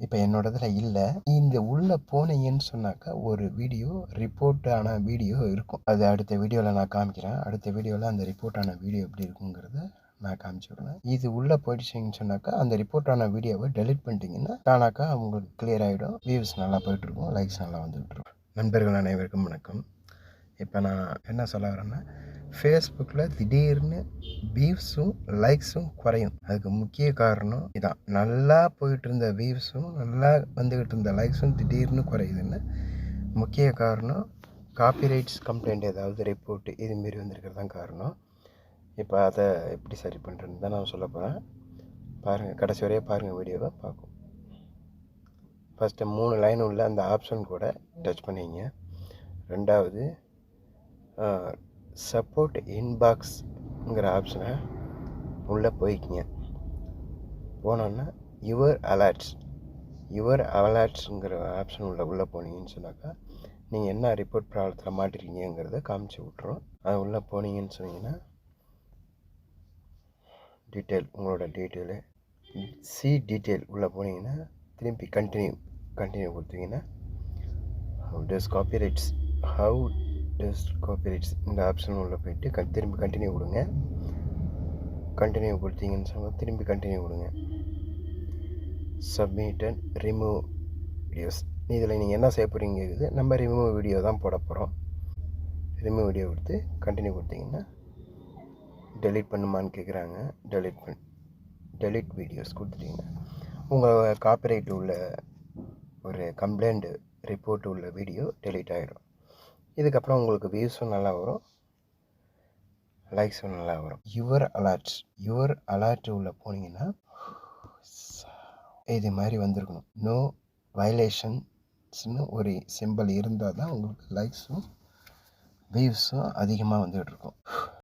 இப்போ என்னோடதில் இல்லை. இந்த உள்ளே போனீங்கன்னு சொன்னாக்கா ஒரு வீடியோ ரிப்போர்ட்டான வீடியோ இருக்கும். அது அடுத்த வீடியோவில் நான் காமிக்கிறேன். அடுத்த வீடியோவில் அந்த ரிப்போர்ட்டான வீடியோ எப்படி இருக்குங்கிறத நான் காமிச்சு விடுவேன் இது உள்ளே போயிடுச்சிங்கன்னு சொன்னாக்கா அந்த ரிப்போர்ட்டான வீடியோவை டெலிட் பண்ணிட்டீங்கன்னா தானாக்கா உங்களுக்கு கிளியர் ஆகிடும் வியூஸ் நல்லா போயிட்டுருக்கும் லைக்ஸ் நல்லா வந்துகிட்டு இருக்கும். நண்பர்கள் அனைவருக்கும் வணக்கம். இப்போ நான் என்ன சொல்ல வரேன்னா ஃபேஸ்புக்கில் திடீர்னு வியூஸும் லைக்ஸும் குறையும். அதுக்கு முக்கிய காரணம் இதான். நல்லா போயிட்டு இருந்த வியூஸும் நல்லா வந்துக்கிட்டு இருந்த லைக்ஸும் திடீர்னு குறையுதுன்னு முக்கிய காரணம் காப்பிரைட்ஸ் கம்ப்ளைண்ட் ஏதாவது ரிப்போர்ட் இதுமாரி வந்திருக்கிறது தான் காரணம். இப்போ அதை எப்படி சரி பண்ணுறேன்னு தான் நான் சொல்ல போகிறேன் பாருங்கள் கடைசி வரையே பாருங்கள் வீடியோவை பார்க்கும் ஃபஸ்ட்டு மூணு லைன் உள்ள அந்த ஆப்ஷன் கூட டச் பண்ணிங்க. ரெண்டாவது சப்போர்ட் இன்பாக்ஸ்ங்கிற ஆப்ஷனை உள்ளே போய்க்கிங்க. போனோன்னா யுவர் அலர்ட்ஸ் யுவர் அலர்ட்ஸுங்கிற ஆப்ஷன் உள்ள உள்ளே போனீங்கன்னு சொன்னாக்கா நீங்கள் என்ன ரிப்போர்ட் ப்ராப்ளத்தில் மாட்டிருக்கீங்கிறத காமிச்சு விட்ருவோம் அது உள்ளே போனீங்கன்னு சொன்னீங்கன்னா டீட்டெயில் உங்களோட டீட்டெயிலு சி டீட்டெயில் உள்ளே போனீங்கன்னா திரும்பி கண்டினியூ கண்டினியூ கொடுத்தீங்கன்னா how copy rights how test copyrights இந்த ஆப்ஷன் உள்ளே போயிட்டு க திரும்பி கண்டினியூ கொடுங்க. கண்டினியூ கொடுத்தீங்கன்னு சொன்னால் திரும்பி கண்டினியூ கொடுங்க. சப்மிட் அண்ட் ரிமூவ் வீடியோஸ் இதில் நீங்கள் என்ன செய்ய போகிறீங்க நம்ம ரிமூவ் வீடியோ தான் போட போகிறோம் ரிமூவ் வீடியோ கொடுத்து கண்டினியூ கொடுத்தீங்கன்னா டெலிட் பண்ணுமான்னு கேட்குறாங்க டெலிட் பண் டெலிட் வீடியோஸ் கொடுத்துட்டிங்கன்னா உங்கள் காப்பிரைட் உள்ள ஒரு கம்ப்ளைண்ட் ரிப்போர்ட் உள்ள வீடியோ டெலிட் ஆகிடும் இதுக்கப்புறம் உங்களுக்கு வியூஸும் நல்லா வரும். லைக்ஸும் நல்லா வரும். யுவர் அலர்ட் யுவர் அலர்ட் உள்ளே போனீங்கன்னா இது மாதிரி வந்திருக்கணும். நோ வயலேஷன்ஸ்னு ஒரு சிம்பிள் இருந்தால் தான் உங்களுக்கு லைக்ஸும் வியூஸும் அதிகமாக வந்துகிட்டு இருக்கும்.